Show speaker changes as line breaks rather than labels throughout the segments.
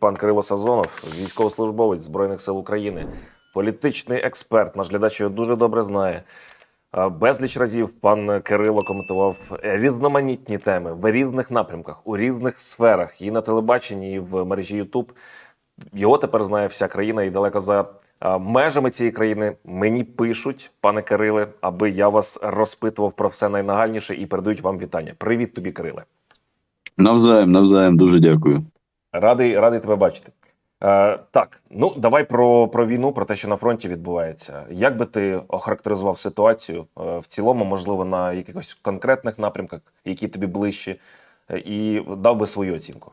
Пан Кирило Сазонов, військовослужбовець Збройних сил України, політичний експерт. Наш глядач його дуже добре знає. Безліч разів пан Кирило коментував різноманітні теми в різних напрямках, у різних сферах, і на телебаченні, і в мережі Ютуб. Його тепер знає вся країна, і далеко за межами цієї країни мені пишуть, пане Кириле, аби я вас розпитував про все найнагальніше і передають вам вітання. Привіт тобі, Кириле.
Навзаєм, навзаєм, дуже дякую.
Радий, радий тебе бачити. Е, так, ну давай про, про війну, про те, що на фронті відбувається. Як би ти охарактеризував ситуацію е, в цілому, можливо, на якихось конкретних напрямках, які тобі ближчі, е, і дав би свою оцінку?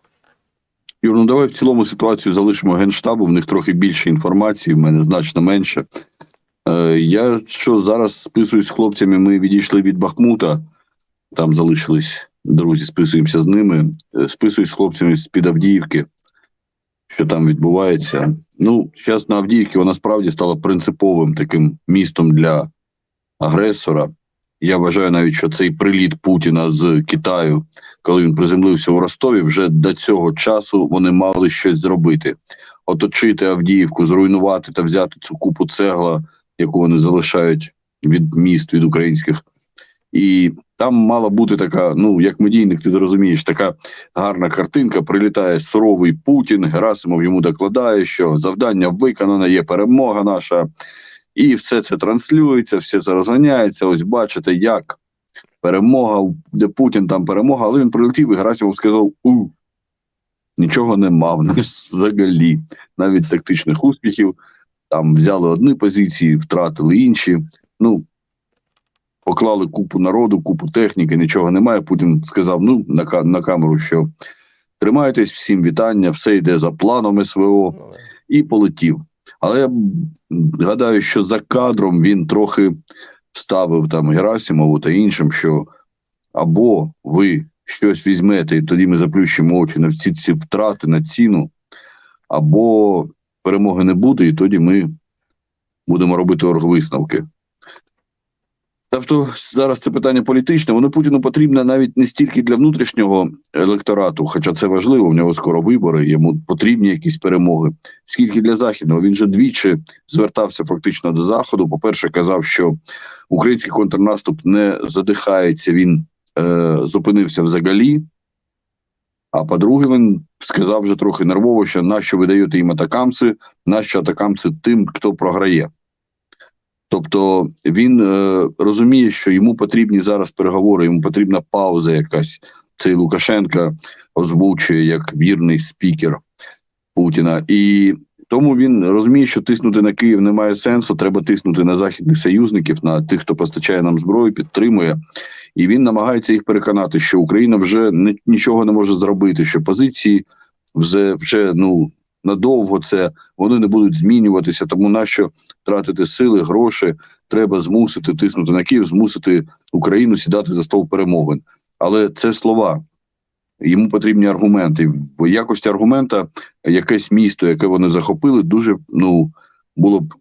Юр, ну давай в цілому ситуацію залишимо генштабу. В них трохи більше інформації, в мене значно менше. Е, я що зараз списуюсь з хлопцями, ми відійшли від Бахмута, там залишились друзі, списуємося з ними. Е, Списуюсь з хлопцями з під Авдіївки, що там відбувається. Ну, зараз на Авдіївці вона справді стала принциповим таким містом для агресора. Я вважаю навіть, що цей приліт Путіна з Китаю, коли він приземлився у Ростові, вже до цього часу вони мали щось зробити: оточити Авдіївку, зруйнувати та взяти цю купу цегла, яку вони залишають від міст від українських. І там мала бути така, ну як медійник, ти зрозумієш, така гарна картинка. Прилітає суровий Путін. Герасимов йому докладає, що завдання виконано, є перемога наша. І все це транслюється, все це розганяється. Ось бачите, як перемога, де Путін там перемога, але він прилетів і Герасимов сказав: у нічого нема в нас взагалі, навіть тактичних успіхів. Там взяли одні позиції, втратили інші. Ну поклали купу народу, купу техніки, нічого немає. Путін сказав: ну на, на камеру, що тримайтесь, всім вітання, все йде за планом СВО
Ну,
і полетів. Але я гадаю, що за кадром він трохи вставив там Герасимову та іншим, що або ви щось візьмете, і тоді ми заплющимо очі на всі ці втрати на ціну, або перемоги не буде, і тоді ми будемо робити оргвисновки. Тобто зараз це питання політичне, воно Путіну потрібно навіть не стільки для внутрішнього електорату, хоча це важливо, в нього скоро вибори, йому потрібні якісь перемоги, скільки для західного. Він же двічі звертався фактично до заходу. По-перше, казав, що український контрнаступ не задихається, він е, зупинився взагалі. А по-друге, він сказав вже трохи нервово, що нащо ви даєте їм атакамси, нащо атакамси тим, хто програє. Тобто він е, розуміє, що йому потрібні зараз переговори, йому потрібна пауза якась. Цей Лукашенка озвучує як вірний спікер Путіна. І тому він розуміє, що тиснути на Київ немає сенсу. Треба тиснути на західних союзників, на тих, хто постачає нам зброю, підтримує. І він намагається їх переконати, що Україна вже не, нічого не може зробити, що позиції вже, вже ну надовго це вони не будуть змінюватися. Тому нащо тратити сили, гроші? Треба змусити тиснути на Київ, змусити Україну сідати за стол перемовин. Але це слова. Йому потрібні аргументи. В якості аргумента якесь місто, яке вони захопили, дуже ну було б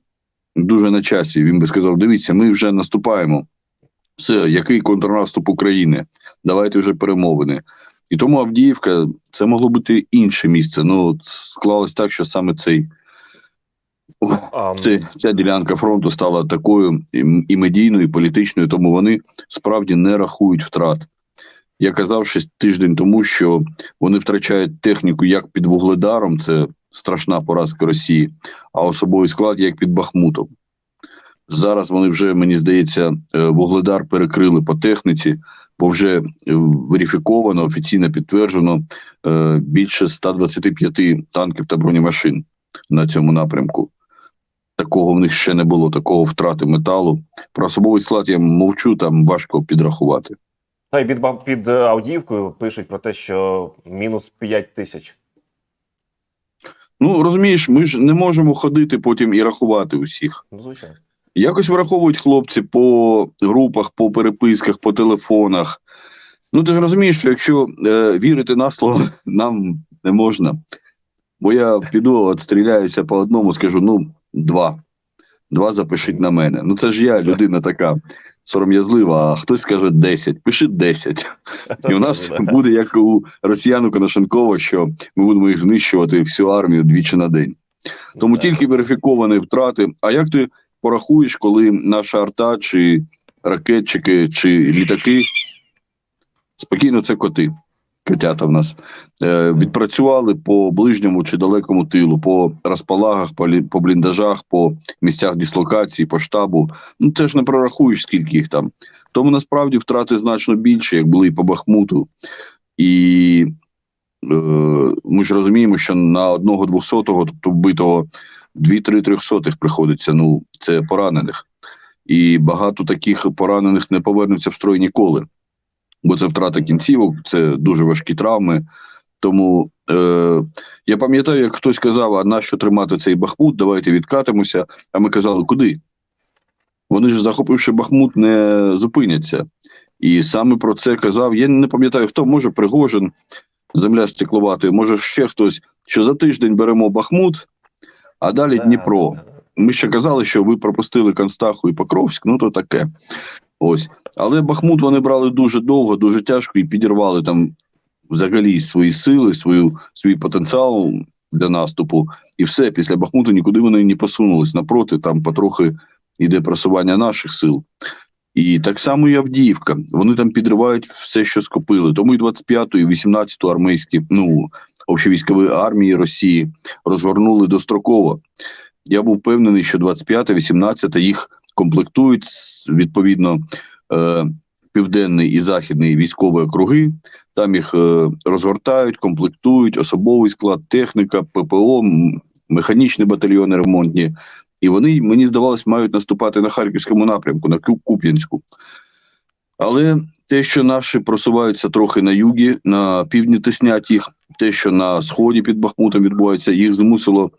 дуже на часі. Він би сказав: дивіться, ми вже наступаємо. Все, який контрнаступ України? Давайте вже перемовини. І тому Авдіївка це могло бути інше місце. Ну склалось так, що саме цей
А,
це, ця ділянка фронту стала такою і, і медійною, і політичною, тому вони справді не рахують втрат. Я казав ще тиждень тому, що вони втрачають техніку як під Вугледаром, це страшна поразка Росії, а особовий склад як під Бахмутом. Зараз вони вже, мені здається, е, Вугледар перекрили по техніці, бо вже е, верифіковано, офіційно підтверджено е, більше 125 танків та бронемашин на цьому напрямку. Такого в них ще не було, такого втрати металу. Про особовий склад я мовчу, там важко підрахувати.
Та й під, під е, Авдіївкою пишуть про те, що мінус 5 тисяч.
Ну розумієш, ми ж не можемо ходити потім і рахувати усіх.
Ну, звичайно.
Якось враховують хлопці по групах, по переписках, по телефонах. Ну ти ж розумієш, що якщо е, вірити на слово, нам не можна. Бо я піду, от стріляюся по одному, скажу: ну, два. два запишіть на мене. Ну це ж я, людина така сором'язлива, а хтось скаже 10, пиши 10. І у нас буде як у росіяну Коношенкова, що ми будемо їх знищувати всю армію двічі на день. Тому тільки верифіковані втрати. А як ти порахуєш, коли наша арта, чи ракетчики, чи літаки спокійно це коти, котята в нас е, відпрацювали по ближньому чи далекому тилу, по розпалагах, по, лі- по бліндажах, по місцях дислокації, по штабу. Ну це ж не прорахуєш, скільки їх там. Тому насправді втрати значно більше, як були і по Бахмуту. І е, ми ж розуміємо, що на одного двохсотого, тобто вбитого, дві-три трьохсотих приходиться. Ну, це поранених. І багато таких поранених не повернуться в строй ніколи. Бо це втрата кінцівок, це дуже важкі травми. Тому е, я пам'ятаю, як хтось казав, а нащо тримати цей Бахмут, давайте відкатимося. А ми казали, куди? Вони ж, захопивши Бахмут, не зупиняться. І саме про це казав. Я не пам'ятаю, хто може Пригожин, земля стекловатою, може ще хтось, що за тиждень беремо Бахмут, а далі
Да,
Дніпро. Ми ще казали, що ви пропустили Констаху і Покровськ, ну то таке. Ось. Але Бахмут вони брали дуже довго, дуже тяжко і підірвали там взагалі свої сили, свою, свій потенціал для наступу. І все, після Бахмуту нікуди вони не посунулись. Напроти, там потрохи йде просування наших сил. І так само і Авдіївка. Вони там підривають все, що скопили. Тому і 25-ту, і 18-ту армійські, ну, общовійськові армії Росії розгорнули достроково. Я був впевнений, що 25-та, 18-та їх комплектують відповідно е, південний і західний військові округи. Там їх е, розгортають, комплектують, особовий склад, техніка, ППО, механічні батальйони ремонтні. І вони, мені здавалось, мають наступати на Харківському напрямку, на Куп'янську. Але те, що наші просуваються трохи на югі, на півдні тиснять їх, те, що на сході під Бахмутом відбувається, їх змусило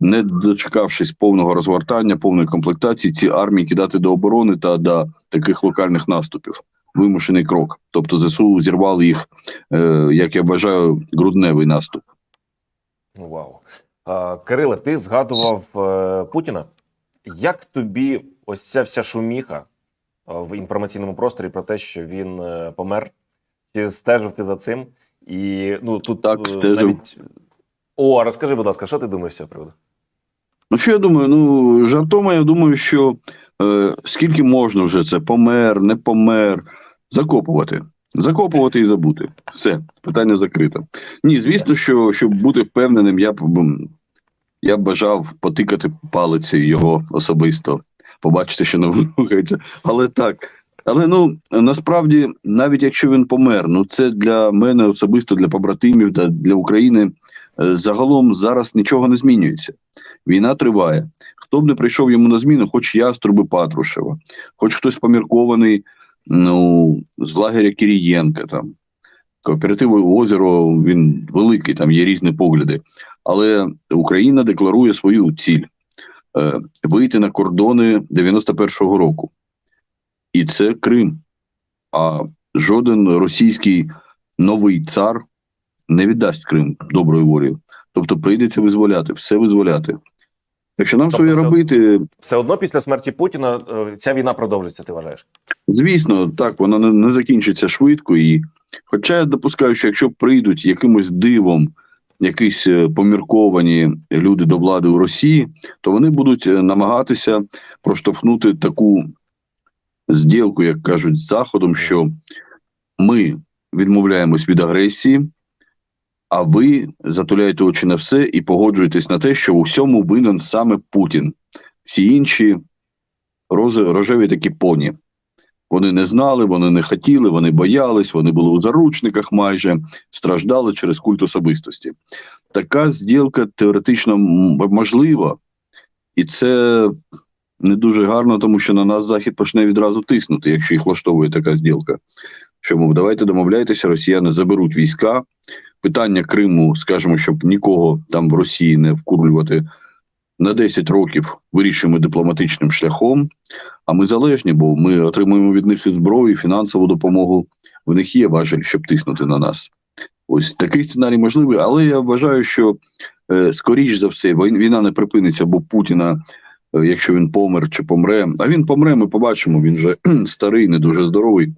не дочекавшись повного розгортання, повної комплектації, ці армії кидати до оборони та до таких локальних наступів. Вимушений крок. Тобто ЗСУ зірвали їх, е, як я вважаю, грудневий наступ.
Ну, Вау. Кириле, ти згадував е, Путіна. Як тобі ось ця вся шуміха в інформаційному просторі про те, що він е, помер? Чи стежив ти за цим? І ну тут
Так,
е,
стежив.
навіть. О, розкажи, будь ласка, що ти думаєш з цього приводу?
Ну, що я думаю? Ну, жартома, я думаю, що е, скільки можна вже це помер, не помер, закопувати. Закопувати і забути. Все, питання закрито. Ні, звісно, що щоб бути впевненим, я б я б бажав потикати палицею його особисто, побачити, що не рухається. Але так. Але ну насправді, навіть якщо він помер, ну це для мене особисто, для побратимів та для України е, загалом зараз нічого не змінюється. Війна триває. Хто б не прийшов йому на зміну, хоч яструби Патрушева, хоч хтось поміркований ну, з лагеря Кирієнка, там, кооператив озеро, він великий, там є різні погляди. Але Україна декларує свою ціль вийти на кордони 91-го року. І це Крим. А жоден російський новий цар не віддасть Крим доброю волею. Тобто прийдеться визволяти, все визволяти. Якщо нам
Тобто
своє
все-
робити,
Все одно після смерті Путіна е, ця війна продовжиться, ти вважаєш?
звісно, так, вона не, не закінчиться швидко. І, хоча я допускаю, що якщо прийдуть якимось дивом якісь е, помірковані люди до влади у Росії, то вони будуть е, намагатися проштовхнути таку зділку, як кажуть, з Заходом, що ми відмовляємось від агресії, а ви затуляєте очі на все і погоджуєтесь на те, що у всьому винен саме Путін. Всі інші рожеві такі поні. Вони не знали, вони не хотіли, вони боялись, вони були у заручниках майже, страждали через культ особистості. Така зділка теоретично можлива, і це не дуже гарно, тому що на нас Захід почне відразу тиснути, якщо їх влаштовує така зділка. Що мов, давайте домовляйтеся, росіяни заберуть війська. Питання Криму, скажімо, щоб нікого там в Росії не вкурлювати на 10 років вирішуємо дипломатичним шляхом. А ми залежні, бо ми отримуємо від них і зброю, і фінансову допомогу. В них є важель, щоб тиснути на нас. Ось такий сценарій можливий, але я вважаю, що е, скоріш за все війна не припиниться, бо Путіна е, якщо він помер чи помре. А він помре, ми побачимо. Він вже старий, не дуже здоровий.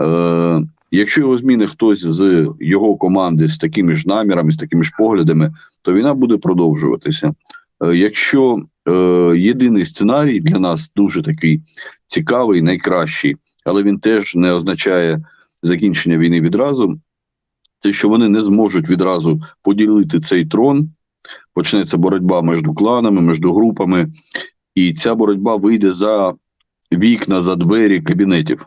Е, якщо його зміни хтось з його команди з такими ж намірами, з такими ж поглядами, то війна буде продовжуватися. Е, якщо е, єдиний сценарій для нас дуже такий цікавий, найкращий, але він теж не означає закінчення війни відразу. Це що вони не зможуть відразу поділити цей трон. Почнеться боротьба між кланами, між групами, і ця боротьба вийде за вікна, за двері кабінетів.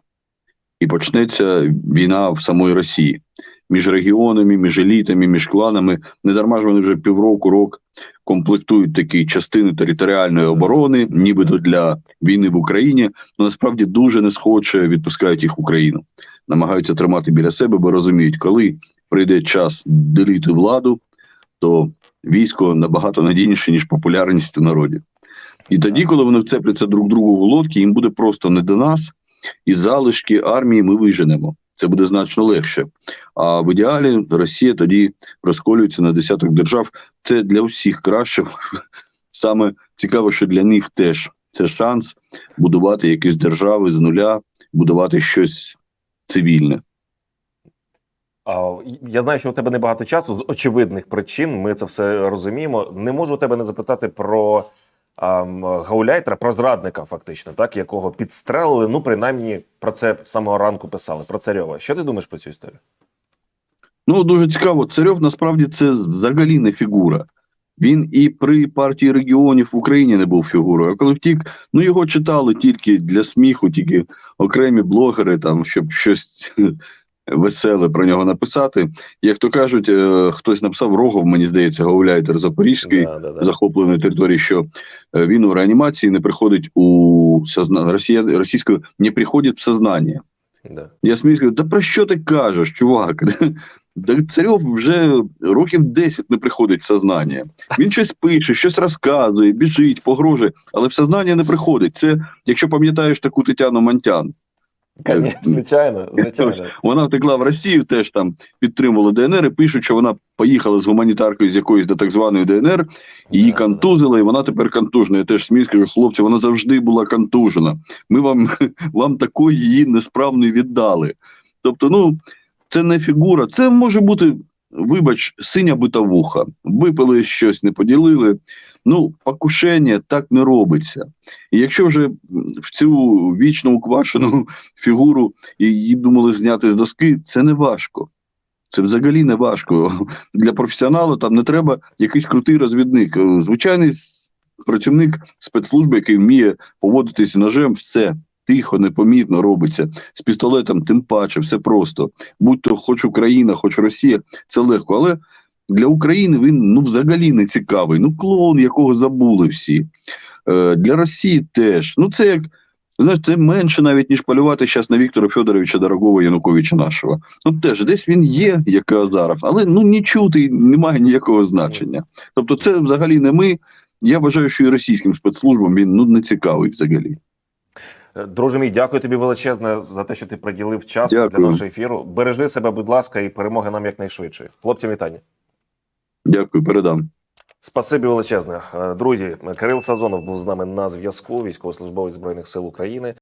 І почнеться війна в самої Росії між регіонами, між елітами, між кланами. Не дарма ж вони вже півроку рок комплектують такі частини територіальної оборони, нібито для війни в Україні, але насправді дуже несхоче відпускають їх в Україну. Намагаються тримати біля себе, бо розуміють, коли прийде час ділити владу, то військо набагато надійніше, ніж популярність у народі. І тоді, коли вони вцепляться друг другу в лодки, їм буде просто не до нас, і залишки армії ми виженемо. Це буде значно легше. А в ідеалі Росія тоді розколюється на десяток держав. Це для всіх краще. Саме цікаво, що для них теж це шанс будувати якісь держави з нуля, будувати щось цивільне.
Я знаю, що у тебе небагато часу з очевидних причин. Ми це все розуміємо. Не можу у тебе не запитати про гауляйтера, про зрадника, фактично, так якого підстрелили. Ну, принаймні, про це самого ранку писали. Про Царьова. Що ти думаєш про цю історію?
Ну, дуже цікаво. Царьов насправді це взагалі не фігура. Він і при партії регіонів в Україні не був фігурою. А коли втік, ну його читали тільки для сміху, тільки окремі блогери, там, щоб щось веселе про нього написати. Як то кажуть, е, хтось написав Рогов, мені здається, гауляйтер Запорізький,
Да, да, да.
захопленої території, що е, він у реанімації не приходить у сознання. Росія російською не приходить в сознання.
Да.
Я сміюсь, кажу, та про що ти кажеш, чувак? Да Царьов вже років 10 не приходить в сознання. Він щось пише, щось розказує, біжить, погрожує, але в сознання не приходить. Це, якщо пам'ятаєш таку Тетяну Монтян,
Конечно, звичайно, звичайно.
вона втекла в Росію, теж там підтримувала ДНР і пишуть, що вона поїхала з гуманітаркою з якоїсь до так званої ДНР, її
Да,
контузили, і вона тепер контужена. Я теж смію, скажу, хлопці, вона завжди була контужена. Ми вам, вам такої її несправної віддали. Тобто, ну, це не фігура, це може бути, вибач, синя битовуха. Випили щось, не поділили. Ну, покушення так не робиться. І якщо вже в цю вічно уквашену фігуру її думали зняти з доски, це не важко. Це взагалі не важко. Для професіонала там не треба якийсь крутий розвідник. Звичайний працівник спецслужби, який вміє поводитись ножем, все тихо, непомітно робиться. З пістолетом, тим паче, все просто. Будь то хоч Україна, хоч Росія, це легко. Але для України він ну взагалі не цікавий. Ну, клоун, якого забули всі. Е, для Росії теж. Ну, це як. Знаєш, це менше навіть, ніж полювати зараз на Віктора Федоровича Дорогого Януковича нашого. Ну теж десь він є, як і Азаров, але ну не чути немає ніякого значення. Тобто, це взагалі не ми. Я вважаю, що і російським спецслужбам він ну не цікавий взагалі.
Е, Друже мій, дякую тобі величезне за те, що ти приділив час
Дякую.
для нашого ефіру. Бережи себе, будь ласка, і перемоги нам якнайшвидше. Хлопці, вітання.
Дякую, передам.
Спасибі величезне. Е, Друзі, Кирил Сазонов був з нами на зв'язку, військовослужбовець Збройних сил України.